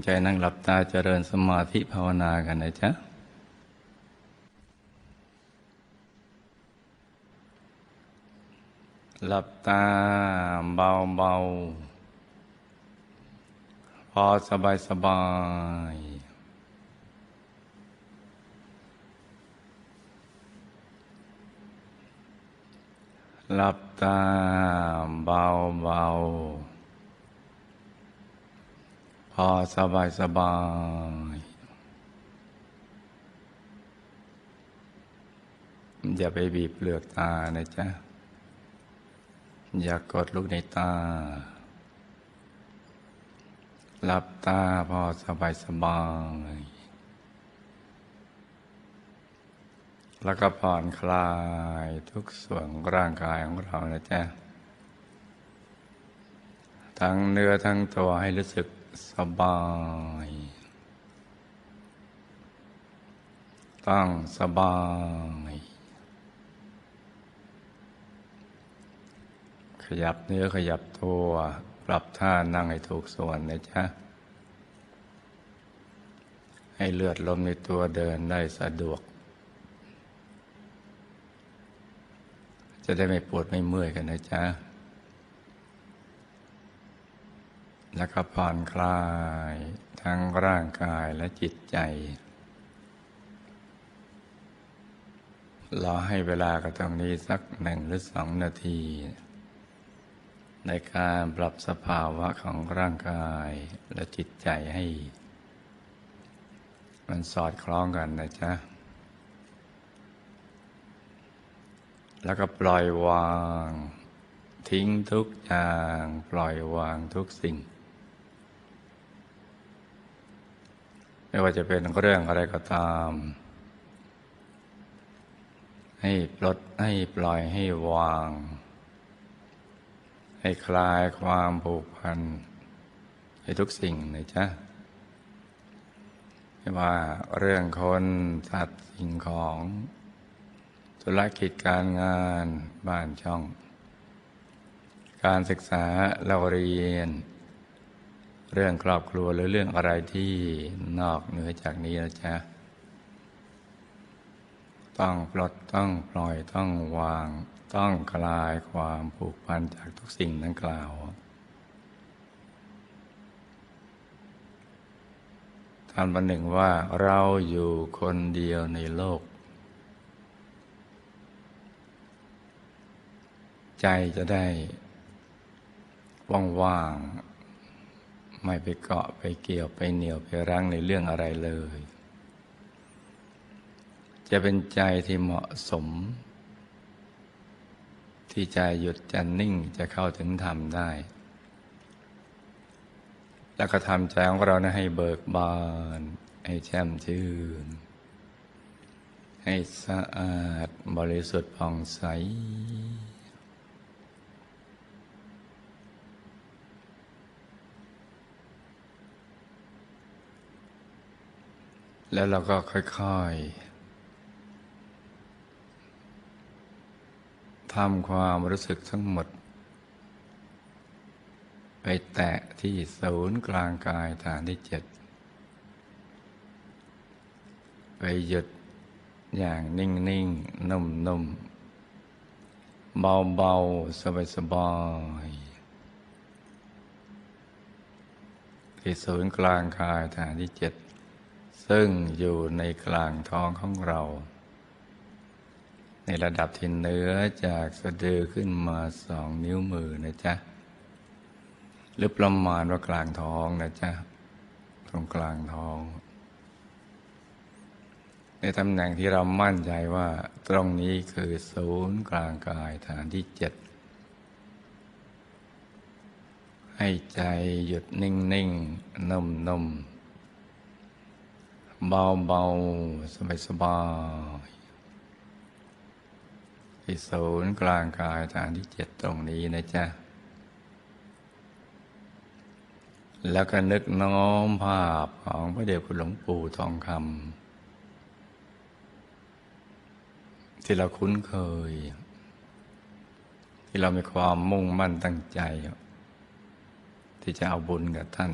งใจนั่งหลับตาเจริญสมาธิภาวนากันนะจ๊ะหลับตาเบาเบาพอสบายสบาย หลับตาเบาเบา อสบายสบาย อย่าไปบีบเปลือกตานะจ๊ะ อย่ากกดลูกในตา หลับตาพอสบายสบาย แล้วก็ผ่อนคลายทุกส่วนร่างกายของเรานะจ๊ะ ทั้งเนื้อทั้งตัวให้รู้สึก สบาย ตั้งสบาย ขยับเนื้อขยับตัว ปรับท่านั่งให้ถูกส่วนนะจ๊ะ ให้เลือดลมในตัวเดินได้สะดวก จะได้ไม่ปวดไม่เมื่อยกันนะจ๊ะ แล้วก็ผ่อนคลายทั้งร่างกายและจิตใจ เรอให้เวลากับตรงนี้สักหนึ่งหรือสองนาที ในการปรับสภาวะของร่างกายและจิตใจให้ มันสอดคล้องกันนะจ๊ะ แล้วก็ปล่อยวางทิ้งทุกอย่างปล่อยวางทุกสิ่ง ไม่ว่าจะเป็นเรื่องอะไรก็ตาม ให้ปลดให้ปล่อยให้วาง ให้คลายความผูกพันให้ทุกสิ่งนะจ๊ะไม่ว่าเรื่องคนสัตว์สิ่งของธุรกิจการงานบ้านช่อง การศึกษาเราเรียน เรื่องครอบครัวหรือเรื่องอะไรที่นอกเหนือจากนี้นะจ๊ะ ต้องปลดต้องปล่อยต้องวาง ต้องคลายความผูกพันจากทุกสิ่งดังกล่าว ท่านบันหนึ่งว่าเราอยู่คนเดียวในโลก ใจจะได้ว่างๆ ไม่ไปเกาะไปเกี่ยวไปเหนี่ยวไปรั้งในเรื่องอะไรเลย จะเป็นใจที่เหมาะสม ที่ใจหยุดจะนิ่งจะเข้าถึงธรรมได้ แล้วก็ทำใจของเรานะให้เบิกบาน ให้แช่มชื่น ให้สะอาดบริสุทธิ์ผ่องใส แล้วเราก็ค่อยๆทำความรู้สึกทั้งหมด ไปแตะที่ศูนย์กลางกายฐานที่เจ็ด ไปหยุดอย่างนิ่งๆนุ่มๆ เบาๆ สบายๆที่ศูนย์กลางกายฐานที่เจ็ด ซึ่งอยู่ในกลางท้องของเรา ในระดับที่เนื้อจากสะดือขึ้นมาสองนิ้วมือนะจ๊ะ หรือประมาณว่ากลางท้องนะจ๊ะ ตรงกลางท้อง ในตำแหน่งที่เรามั่นใจว่าตรงนี้คือศูนย์กลางกายฐานที่เจ็ดให้ใจหยุดนิ่งๆนุ่มๆ เบาๆสบายๆที่ศูนย์กลางกายฐานที่เจ็ดตรงนี้นะจ๊ะ แล้วก็นึกน้อมภาพของพระเดชคุณหลวงปู่ทองคำที่เราคุ้นเคย ที่เรามีความมุ่งมั่นตั้งใจ ที่จะเอาบุญกับท่าน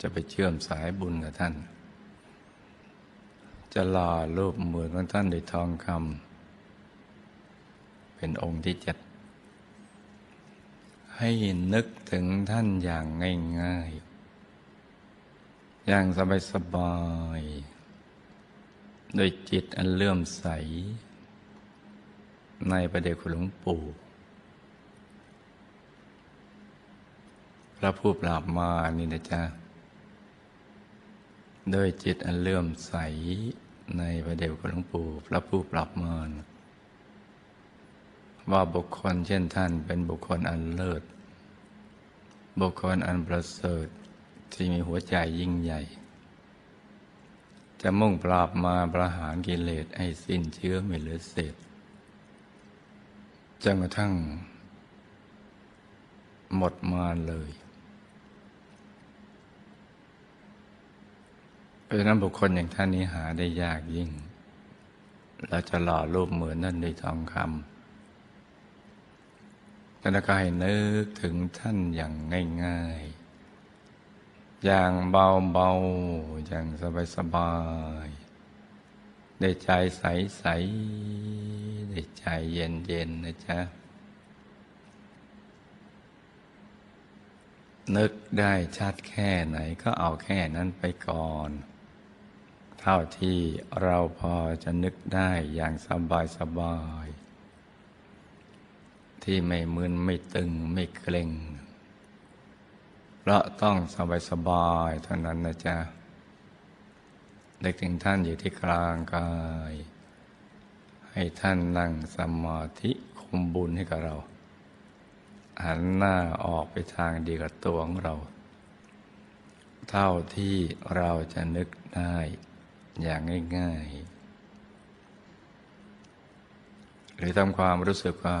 จะไปเชื่อมสายบุญกับท่าน จะหล่อรูปเหมือนของท่านด้วยทองคำเป็นองค์ที่เจ็ดให้นึกถึงท่านอย่างง่ายๆ อย่างสบายๆ โดยจิตอันเลื่อมใส ในประเดชคุณหลวงปู่ พระผู้ปราบมานี่นะจ๊ะ โดยจิตอันเลื่อมใสในประเดชคุณหลวงปู่พระผู้ปราบมารว่าบุคคลเช่นท่านเป็นบุคคลอันเลิศ บุคคลอันประเสริฐที่มีหัวใจยิ่งใหญ่ จะมุ่งปราบมาประหารกิเลสให้สิ้นเชื้อไม่เหลือเศษจนกระทั่ง หมดมารเลย เพ ราะฉะนั้นบุคคลอย่างท่านนี้หาได้ยากยิ่ง เราจะหล่อรูปเหมือนนั่นด้วยทองคำแต่ก็ให้นึกถึงท่านอย่างง่ายๆ อย่างเบาๆ อย่างสบายๆ ได้ใจใสๆ ได้ใจเย็นๆ นะจ๊ะ นึกได้ชัดแค่ไหนก็เอาแค่นั้นไปก่อน เท่าที่เราพอจะนึกได้อย่างสบายสบาย ที่ไม่มึนไม่ตึงไม่เกร็งเพราะต้องสบายสบายเท่านั้นนะจ๊ะเด็กถึงท่านอยู่ที่กลางกาย ให้ท่านนั่งสมาธิคุมบุญให้กับเรา หันหน้าออกไปทางดีกับตัวของเรา เท่าที่เราจะนึกได้ อย่างง่าย ๆ หรือทำความรู้สึกว่า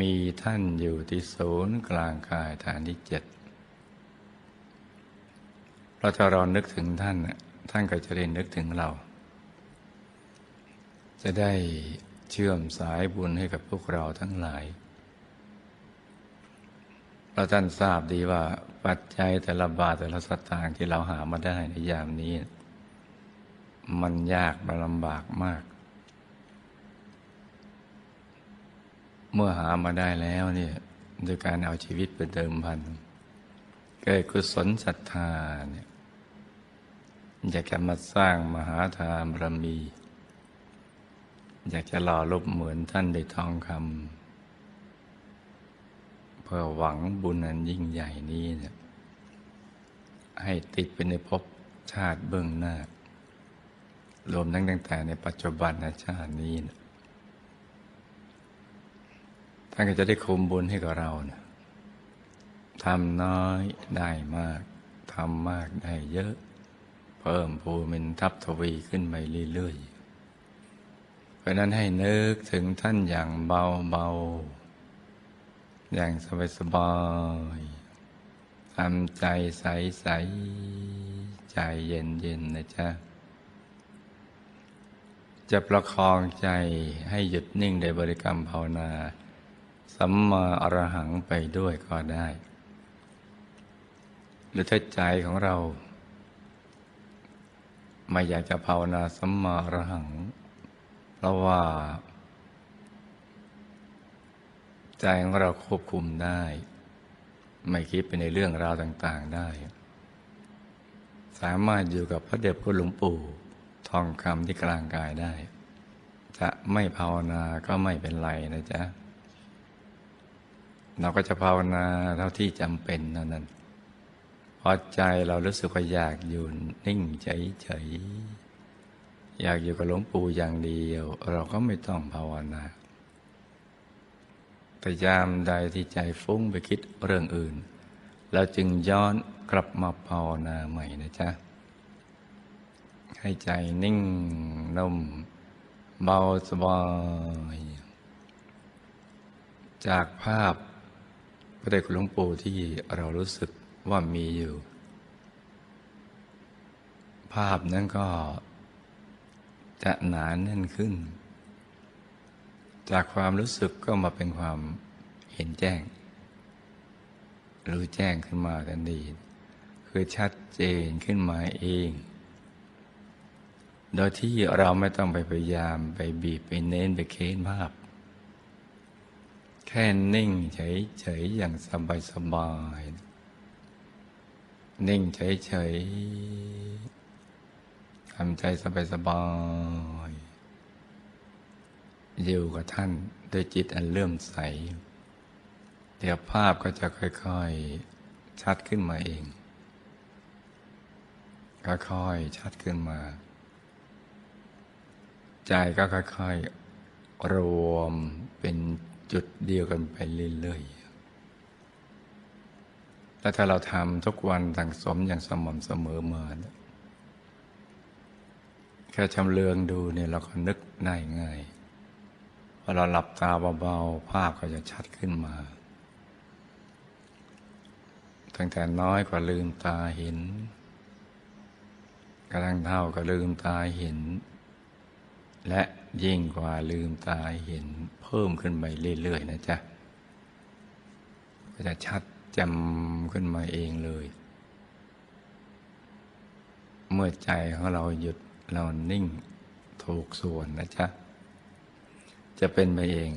มีท่านอยู่ที่ศูนย์กลางกายฐานที่เจ็ดเราจะรอนึกถึงท่าน ท่านก็จะได้นึกถึงเรา จะได้เชื่อมสายบุญให้กับพวกเราทั้งหลายเราท่านทราบดีว่าปัจจัยแต่ละบาทแต่ละสตางค์ที่เราหามาได้ในยามนี้ มันยากมันลำบากมาก เมื่อหามาได้แล้วเนี่ยโดยการเอาชีวิตไปเดิมพัน เกิดกุศลศรัทธาเนี่ยอยากจะมาสร้างมหาทานบารมี อยากจะหล่อลบเหมือนท่านได้ทองคำเพื่อหวังบุญอันยิ่งใหญ่นี้เนี่ยให้ติดไปในภพชาติเบื้องหน้า รวมทั้งตั้งแต่ในปัจจุบันชาตินี้นะท่านก็จะได้คุมบุญให้กับเรานะทำน้อยได้มาก ทำมากได้เยอะ เพิ่มภูมิทับทวีขึ้นไปเรื่อยๆ เพราะนั้นให้นึกถึงท่านอย่างเบาๆ อย่างสบายๆทำใจใสๆ ใจเย็นๆนะจ๊ะ จะประคองใจให้หยุดนิ่งในบริกรรมภาวนา สัมมาอรหังไปด้วยก็ได้ หรือถ้าใจของเรา ไม่อยากจะภาวนาสัมมาอรหัง เพราะว่า ใจของเราควบคุมได้ ไม่คิดไปในเรื่องราวต่าง ๆได้ สามารถอยู่กับพระเดชพระหลวงปู่ ทองคำที่กลางกายได้ จะไม่ภาวนาก็ไม่เป็นไรนะจ๊ะ เราก็จะภาวนาเท่าที่จำเป็นเท่านั้นพอใจเรารู้สึกว่าอยากอยู่นิ่งเฉยๆ อยากอยู่กับหลวงปู่อย่างเดียว เราก็ไม่ต้องภาวนาแต่ยามใดที่ใจฟุ้งไปคิดเรื่องอื่น เราจึงย้อนกลับมาภาวนาใหม่นะจ๊ะ ให้ใจนิ่งนุ่มเบาสบาย จากภาพพระเดชคุณหลวงปู่ที่เรารู้สึกว่ามีอยู่ ภาพนั้นก็จะหนานแน่นขึ้น จากความรู้สึกก็มาเป็นความเห็นแจ้ง รู้แจ้งขึ้นมาทันทีคือคือชัดเจนขึ้นมาเอง โดยที่เราไม่ต้องไปพยายามไปบีบไปเน้นไปเค้นภาพแค่นิ่งเฉยๆอย่างสบายๆนิ่งเฉยๆทำใจสบายๆอยู่กับท่านด้วยจิตอันเลื่อมใส เดี๋ยวภาพก็จะค่อยๆ ชัดขึ้นมาเองค่อยๆชัดขึ้นมา ใจก็ค่อยๆ รวมเป็นจุดเดียวกันไปเรื่อยๆ แล้วถ้าเราทำทุกวันตั้งสมอย่างสม่ำเสมอมาเนี่ยแค่ชำเลืองดูเนี่ยเราก็นึกได้ง่ายพอเราหลับตาเบาๆ ภาพก็จะชัดขึ้นมา ตั้งแต่น้อยกว่าลืมตาเห็นกระทั่งเท่าก็ลืมตาเห็น และยิ่งกว่าลืมตาเห็นเพิ่มขึ้นไปเรื่อยๆนะจ๊ะ ก็จะชัดจำขึ้นมาเองเลย เมื่อใจของเราหยุดเรานิ่งถูกส่วนนะจ๊ะ จะเป็นไปเอง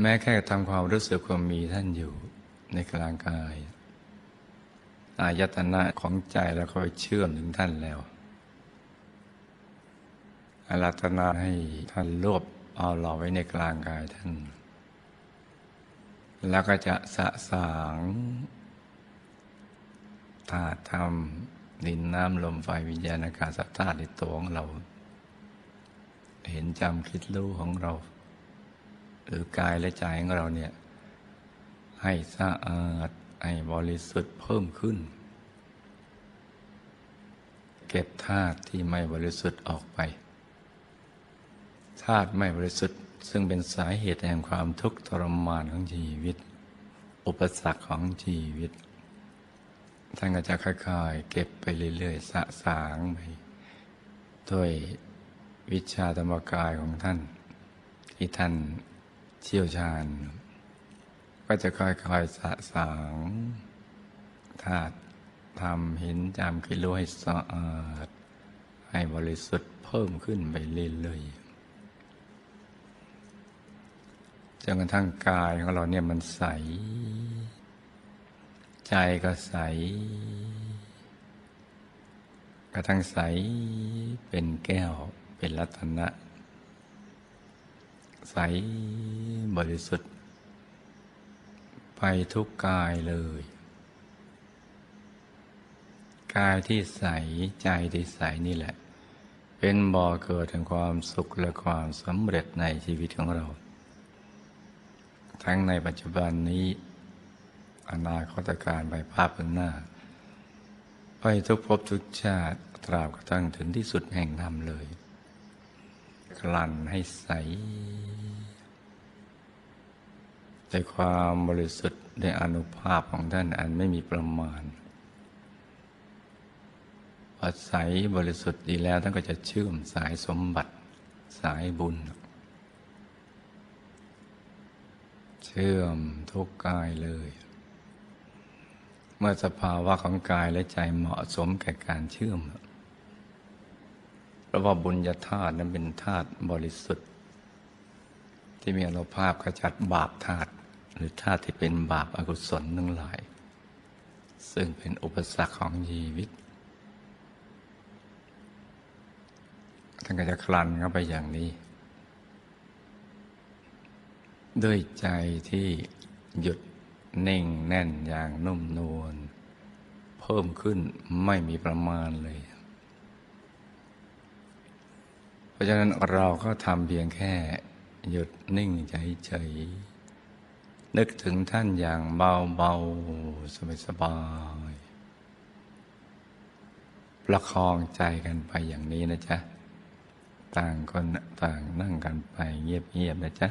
แม้แค่ทำความรู้สึกความมีท่านอยู่ในกลางกาย อายตนะของใจเราก็เชื่อมถึงท่านแล้ว อารัตนาให้ท่านรวบเอาเราไว้ในกลางกายท่าน แล้วก็จะสะสางธาตุธรรมดินน้ำลมไฟวิญญาณากาศธาตุในตัวของเรา เห็นจำคิดรู้ของเรา หรือกายและใจของเราเนี่ย ให้สะอาด ให้บริสุทธิ์เพิ่มขึ้น เก็บธาตุที่ไม่บริสุทธิ์ออกไป ธาตุไม่บริสุทธิ์ ซึ่งเป็นสาเหตุแห่งความทุกข์ทรมานของชีวิต อุปสรรคของชีวิต ท่านก็จะค่อยๆเก็บไปเรื่อยๆ สะสางไปด้วยวิชาธรรมกายของท่าน ที่ท่านเชี่ยวชาญ ก็จะค่อยๆสะสางธาตุทำเห็นจำคิดรู้ให้สะอาดให้บริสุทธิ์เพิ่มขึ้นไปเรื่อยๆ จนกระทั่งกายของเราเนี่ยมันใส ใจก็ใส กระทั่งใสเป็นแก้วเป็นรัตนะ ใสบริสุทธิ์ ไปทุกกายเลย กายที่ใสใจที่ใสนี่แหละ เป็นบ่อเกิดแห่งความสุขและความสำเร็จในชีวิตของเรา ทั้งในปัจจุบันนี้ อนาคตการไปภาพข้างหน้า ไปทุกภพทุกชาติตราบกระทั่งถึงที่สุดแห่งธรรมเลย กลั่นให้ใสแต่ความบริสุทธิ์ในอนุภาพของท่านอันไม่มีประมาณพอใสบริสุทธิ์ดีแล้วท่านก็จะเชื่อมสายสมบัติสายบุญ เชื่อมทุกกายเลย เมื่อสภาวะของกายและใจเหมาะสมแก่การเชื่อมเพราะว่าบุญญาธาตุนั้นเป็นธาตุบริสุทธิ์ ที่มีอนุภาพขจัดบาปธาตุหรือธาตุที่เป็นบาปอากุศลทั้งหลาย ซึ่งเป็นอุปสรรคของชีวิตท่านก็จะคลันเข้าไปอย่างนี้ ด้วยใจที่หยุดนิ่งแน่นอย่างนุ่มนวลเพิ่มขึ้นไม่มีประมาณเลย เพราะฉะนั้นเราก็ทำเพียงแค่ หยุดนิ่งเฉยนึกถึงท่านอย่างเบาๆ สบายๆประคองใจกันไปอย่างนี้นะจ๊ะ ต่างคนต่างนั่งกันไปเงียบๆนะจ๊ะ